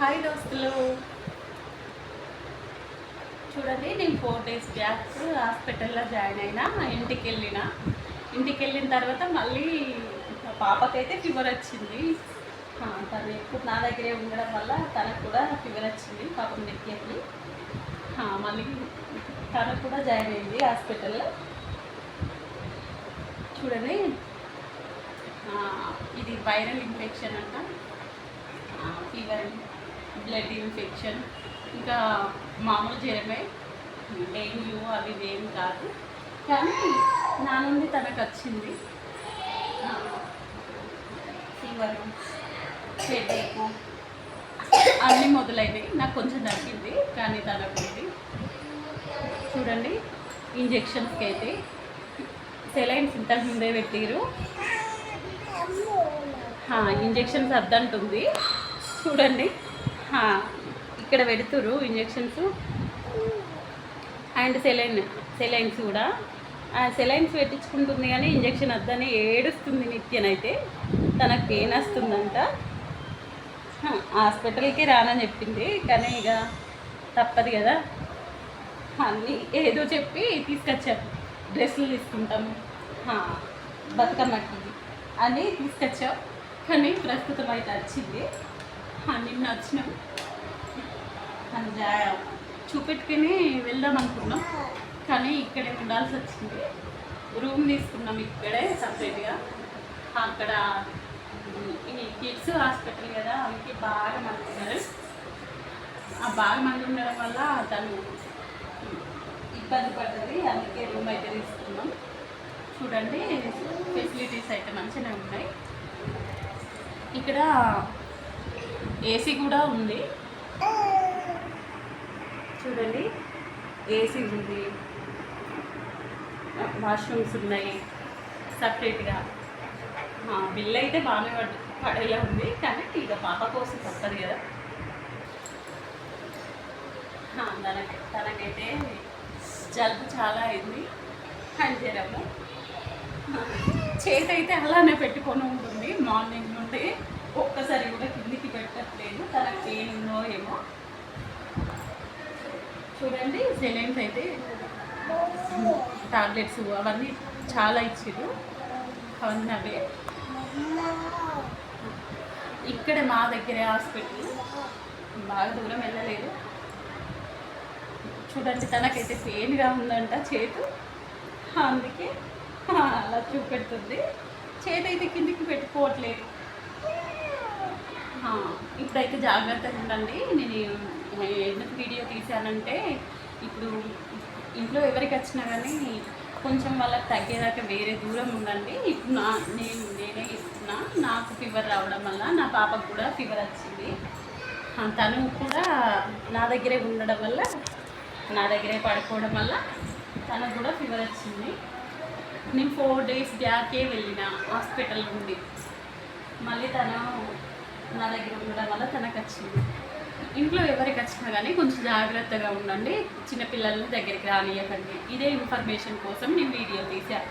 Hi దోస్తులు చూడండి నేను ఫోర్ డేస్ బ్యాక్ హాస్పిటల్లో జాయిన్ అయినా ఇంటికి వెళ్ళిన. ఇంటికి వెళ్ళిన తర్వాత మళ్ళీ పాపకైతే ఫీవర్ వచ్చింది. తను ఎప్పుడు నా దగ్గరే ఉండడం వల్ల తనకు కూడా ఫీవర్ వచ్చింది పాపం నెక్కి మళ్ళీ తనకు కూడా జాయిన్ అయింది హాస్పిటల్లో. చూడండి. ఇది వైరల్ ఇన్ఫెక్షన్ అంట. ఫీవర్ బ్లడ్ ఇన్ఫెక్షన్ ఇంకా మామూలు జ్వరమే. డెంగ్యూ అవి ఏం కాదు. కానీ నా నుండి తనకు వచ్చింది. ఫీవర్ హెడేక్ అన్నీ మొదలైనవి నాకు కొంచెం తగ్గింది కానీ తనకు ఉంది చూడండి ఇంజెక్షన్స్కి అయితే సెలైన్స్ ఇంతకు ముందే పెట్టిరు. ఇంజెక్షన్స్ అద్దంటుంది చూడండి. ఇక్కడ పెడుతురు ఇంజెక్షన్స్. అండ్ సెలైన్ సెలైన్స్ కూడా. సెలైన్స్ పెట్టించుకుంటుంది కానీ ఇంజెక్షన్ వద్దని ఏడుస్తుంది నిత్యనైతే. తనకు పెయిన్ వస్తుందంట. హాస్పిటల్కి రానని చెప్పింది కానీ ఇక తప్పదు కదా. అన్నీ ఏదో చెప్పి తీసుకొచ్చారు డ్రెస్సులు తీసుకుంటాము బతుకమ్మకి అని తీసుకొచ్చాం. కానీ ప్రస్తుతం అయితే వచ్చింది. నిన్న వచ్చినాం అని జా- చూపెట్టుకుని వెళ్దాం అనుకున్నాం. కానీ ఇక్కడే ఉండాల్సి వచ్చింది. రూమ్ తీసుకున్నాం ఇక్కడే సపరేట్గా. అక్కడ ఈ కిడ్స్ హాస్పిటల్ కదా అందుకే బాగా మంది ఉన్నారు. ఆ బాగా మంది ఉండడం వల్ల తను ఇబ్బంది పడ్డది. అందుకే రూమ్ అయితే తీసుకున్నాం. చూడండి ఫెసిలిటీస్ అయితే మంచిగానే ఉన్నాయి. ఇక్కడ ఏసీ కూడా ఉంది. చూడండి. ఏసీ ఉంది. వాష్రూమ్స్ ఉన్నాయి. సపరేట్గా. బిల్ అయితే బాగానే పడ పడేలా ఉంది. కానీ ఇక పాప కోసం తప్పదు కదా. తనకి తనకైతే జలుబు చాలా అయింది. జ్వరము చేతి అయితే అలానే పెట్టుకొని ఉంటుంది. మార్నింగ్ నుండి ఒక్కసారి కూడా కిందికి పెట్టట్లేదు. తనకి పెయిన్ ఉందో ఏమో. చూడండి సెలైన్స్ అయితే టాబ్లెట్స్ అవన్నీ చాలా ఇచ్చారు అవన్నీ అవే. ఇక్కడ మా దగ్గరే హాస్పిటల్. బాగా దూరం వెళ్ళలేదు. చూడండి తనకైతే పెయిన్గా ఉందంట చేతు. అందుకే అలా చూపెడుతుంది. చేతి అయితే కిందికి పెట్టుకోవట్లేదు. ఇప్పుడైతే జాగ్రత్తగా ఉండండి. నేను ఎందుకు వీడియో తీశానంటే ఇప్పుడు ఇంట్లో ఎవరికి వచ్చినా కానీ కొంచెం వాళ్ళకి తగ్గేదాకా వేరే దూరం ఉండండి. ఇప్పుడు నా నేను నేనే ఇస్తున్నా నాకు ఫీవర్ రావడం వల్ల నా పాపకు కూడా ఫీవర్ వచ్చింది. తను కూడా నా దగ్గరే ఉండడం వల్ల నా దగ్గరే పడుకోవడం వల్ల తనకు కూడా ఫీవర్ వచ్చింది. నేను ఫోర్ డేస్ బ్యాకే వెళ్ళిన హాస్పిటల్ నుండి. మళ్ళీ తను నా దగ్గర ఉండడం వల్ల తనకు వచ్చింది. ఇంట్లో ఎవరికి వచ్చినా కానీ కొంచెం జాగ్రత్తగా ఉండండి. చిన్నపిల్లల దగ్గరికి రానియకండి ఇదే ఇన్ఫర్మేషన్ కోసం నేను వీడియో తీసాను